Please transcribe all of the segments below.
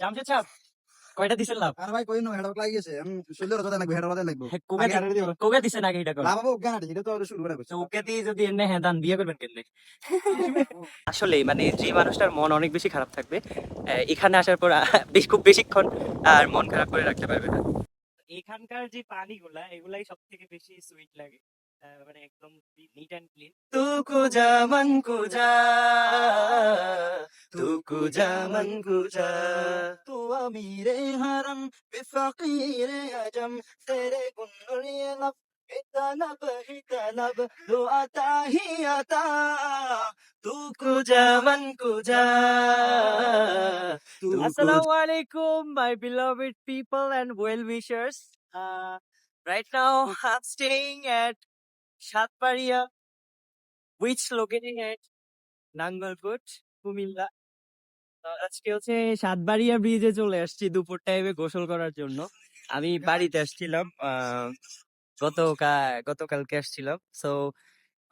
জামশেদ সাহেব কয়টা দিছেন লাভ? আর ভাই কই নো হেডক লাগি গেছে আমি কথা লাগবে হেডক লাগবে। দিছেন আগে এটা লাভ এটা তো শুরু করে ওকে দিয়ে যদি এনে হ্যাঁ দান বিয়ে করবেন কেন আসলে মানে যে মানুষটার মন অনেক বেশি খারাপ থাকবে এখানে আসার পর বেশ খুব বেশিক্ষণ আর মন খারাপ করে রাখতে পারবে না। এখানকার যে পানিগুলা এগুলাই সব থেকে বেশি সুইট লাগে। আহ, মানে একদম নিট অ্যান্ড ক্লিন তু কুজা মন কুজা كجا من كجا تو أمير هرم بفقير أجم سيري كن يلف طلب ہی طلب دو عطا ہی عطا تو کجا من کجا Assalamu alaikum my beloved people and well wishers. uh, right now I'm staying at Shatparia which located at Nangalkot Kumilla আজকে হচ্ছে সাতবাড়িয়া ব্রিজে চলে আসছি দুপুর টাইমে গোসল করার জন্য। আমি বাড়িতে আসছিলাম আহ, গতকাল গতকালকে আসছিলাম। সো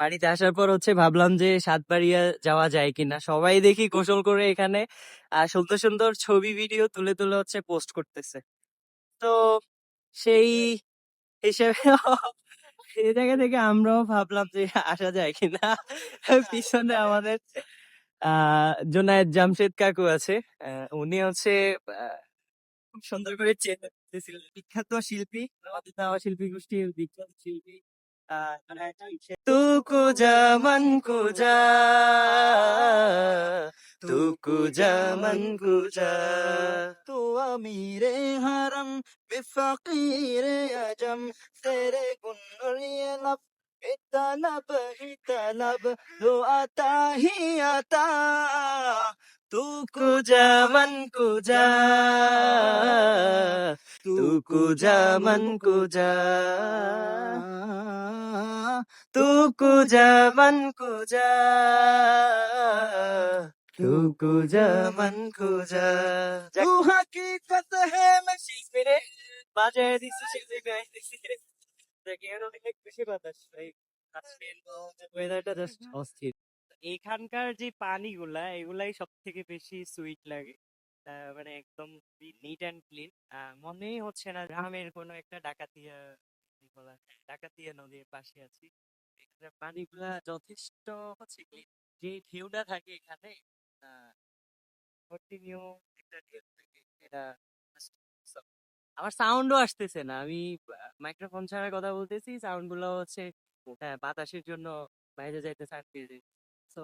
বাড়িতে আসার পর হচ্ছে ভাবলাম যে সাতবাড়িয়া যাওয়া যায় কিনা। সবাই দেখি গোসল করে এখানে আর সুন্দর সুন্দর ছবি ভিডিও তুলে তুলে হচ্ছে পোস্ট করতেছে। তো সেই হিসেবে এই জায়গা থেকে আমরাও ভাবলাম যে আসা যায় কিনা। পিছনে আমাদের জোনায়দ জামশেদ কাকু আছে। উনি হচ্ছে খুব সুন্দর করে বিখ্যাত শিল্পী, আমাদের দাওয়া শিল্পী গোষ্ঠীর বিখ্যাত শিল্পী। মানে তু কুজা মন আজম। তেরে গুন तलब ही तलब तो आता ही आता। तू कुजा, मन कुजा। तू कुजा, मन कुजा। तू कुजा, मन कुजा। तू कुजा, मन कुजा। तू हकीकत है, मैं शीश मेरे बाजे दिस दिसी शीश मेरे এখানকার যে পানিগুলা এগুলাই সব থেকে বেশি সুইট লাগে। মানে একদম নিট অ্যান্ড ক্লিন মনেই হচ্ছে না গ্রামের কোনো একটা ডাকাতিয়া বলা হয়, ডাকাতিয়া নদীর পাশে আছি। এখানে পানিগুলা যথেষ্ট হচ্ছে ক্লিন যে ঢেউটা থাকে এখানে কন্টিনিউ একটা ঢেউ থাকে এটা আমার সাউন্ডও আসতেছে না আমি মাইক্রোফোন ছাড়া কথা বলতেছি। সাউন্ডগুলো হচ্ছে হ্যাঁ, বাতাসের জন্য বাইরে যাইতে ছাড়তে সো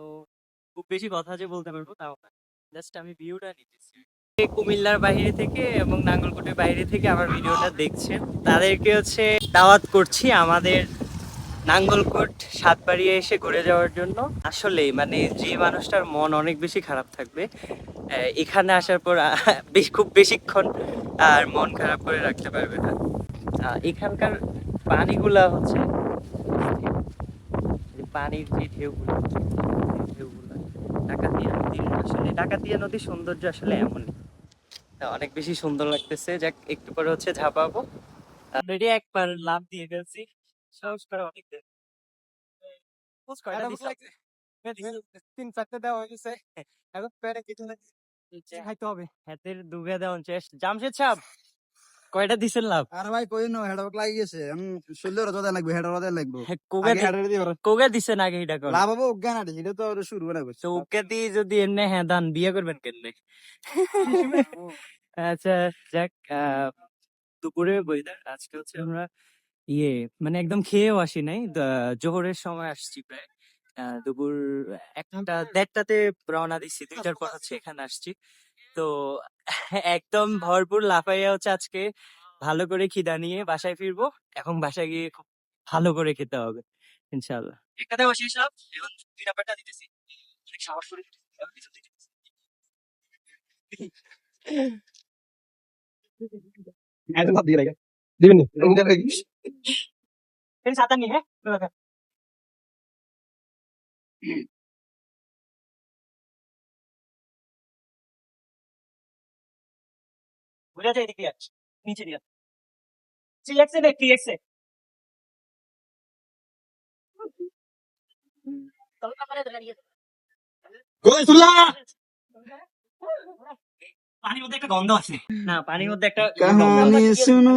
খুব বেশি কথা যে বলতে পারব তাও না। জাস্ট আমি ভিউটা নিতেছি। কুমিল্লার বাইরে থেকে এবং নাঙ্গলকোটের বাইরে থেকে আমার ভিডিওটা দেখছেন তাদেরকে হচ্ছে দাওয়াত করছি আমাদের নাঙ্গলকোট সাতবাড়িয়া এসে ঘুরে যাওয়ার জন্য। আসলে মানে যে মানুষটার মন অনেক বেশি খারাপ থাকবে এখানে আসার পর বেশ খুব বেশিক্ষণ আর মন খারাপ করে রাখতে পারবে না। এখানকার পানিগুলা হচ্ছে পানির যে ঢেউগুলো ঢেউগুলো ডাকাতিয়া নদীর আসলে ডাকাতিয়া নদীর সৌন্দর্য আসলে এমনই। অনেক বেশি সুন্দর লাগতেছে। যাক একটু পরে হচ্ছে ঝাঁপাবো। অলরেডি একবার লাভ দিয়ে ফেলছি। সাহস করে অনেক? তিন চারটে দেওয়া হয়ে গেছে। এখন পেটে কিছু খাইতে হবে। হাতের দুগে দেওয়ান শেষ জামশেদ সাহেব কয়টা দিছেন লাভ? আর ভাই কই নো হেডক লাগি গেছে। আমি শরীরের কথা লাগবে হেডক কথা লাগবে। কোগে আগে দি- কোগে দিছেন আগে এটা কর লাভ হবে গান আটি এটা তো শুরু করে তো ওকে দিয়ে যদি এনে হ্যাঁ দান বিয়ে করবেন কেন আচ্ছা যাক দুপুরে ওয়েদার আজকে হচ্ছে আমরা ইয়ে মানে একদম খেয়েও আসি নাই জোহরের সময় আসছি প্রায়। দুপুর একটা দেড়টাতে রওনা দিচ্ছি দুইটার পর হচ্ছে এখানে আসছি। তো একদম ভরপুর লাফাইয়া হচ্ছে আজকে ভালো করে খিদা নিয়ে বাসায় ফিরবো। এখন বাসায় গিয়ে খুব ভালো করে খেতে হবে ইনশাল্লাহ এখানে বসে সব এখন দুই নাম্বারটা দিতেছি। সাহস করে। দিবেন ছাতা নিয়ে হ্যাঁ? যায় এদিকে যাচ্ছে নিচে দিয়ে থ্রি এক্সে দেখ থ্রি এক্সে গোল সুল্লা পানির মধ্যে একটা গন্ধ আছে। না পানির মধ্যে একটা কাহানি শুনো?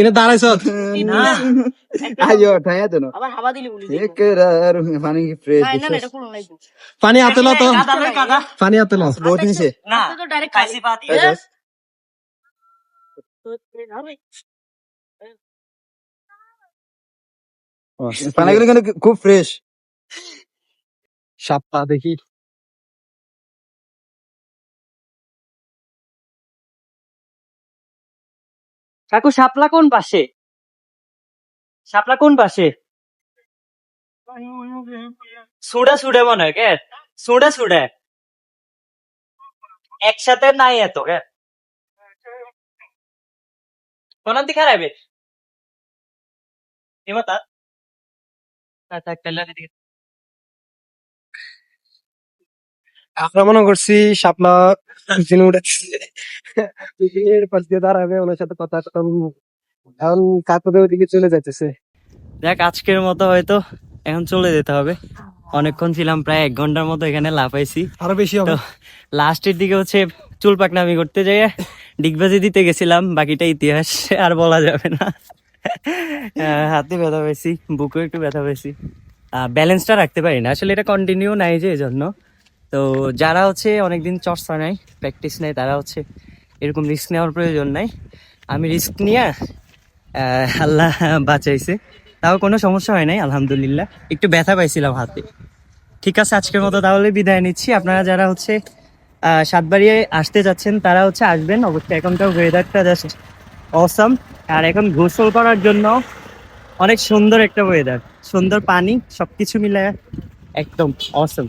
এটা দাঁড়াইছ? না। আজো ঠায়া তো আবার হাওয়া দিলে বলি। একরার পানি কি ফ্রেশ না না এটা কোনো নাই পানি লো তো। পানি হাতে লো বহুত নিছে। না কাইসি পাতি। পানিগুলো কিন্তু খুব ফ্রেশ সাপটা দেখি কাকু শাপলা কোন পাশে? শাপলা কোন পাশে? সুড়ে সুড়ে মনে হয় কে? সুড়ে সুড়ে। একসাথে নাই এত কে? থাক তাহলে দিকে আমরা মনে করছি শাপলা জিনে উঠেছে এর পাশ দিয়ে দাঁড়াবে ওনার সাথে কথা। এখন কাকুদের ওদিকে চলে যাইতেছে। দেখ আজকের মতো হয়তো এখন চলে যেতে হবে। অনেকক্ষণ ছিলাম প্রায় এক ঘণ্টার মতো এখানে লাফাইছি। আরও বেশি হবে। লাস্টের দিকে হচ্ছে চুল পাকনামি করতে যাই ডিগবাজি দিতে গেছিলাম বাকিটা ইতিহাস আর বলা যাবে না। হাতে ব্যথা পেয়েছি বুকেও একটু ব্যথা পেয়েছি ব্যালেন্সটা রাখতে পারি না। আসলে এটা কন্টিনিউ নাই যে এজন্য। তো যারা হচ্ছে অনেকদিন চর্চা নেয় প্র্যাকটিস নেয় তারা হচ্ছে এরকম রিস্ক নেওয়ার প্রয়োজন নাই। আমি রিস্ক নিয়ে আল্লাহ বাঁচাইছে। তাও কোনো সমস্যা হয় নাই, আলহামদুলিল্লাহ। একটু ব্যথা পাইছিলাম হাতে। ঠিক আছে, আজকের মতো তাহলে বিদায় নিচ্ছি। আপনারা যারা হচ্ছে সাতবাড়িয়ে আসতে যাচ্ছেন, তারা হচ্ছে আসবেন। অবশ্যই এখনকার ওয়েদারটা জাস্ট অসম আর এখন গোসল করার জন্য অনেক সুন্দর একটা ওয়েদার সুন্দর পানি সব কিছু মিলে একদম অসম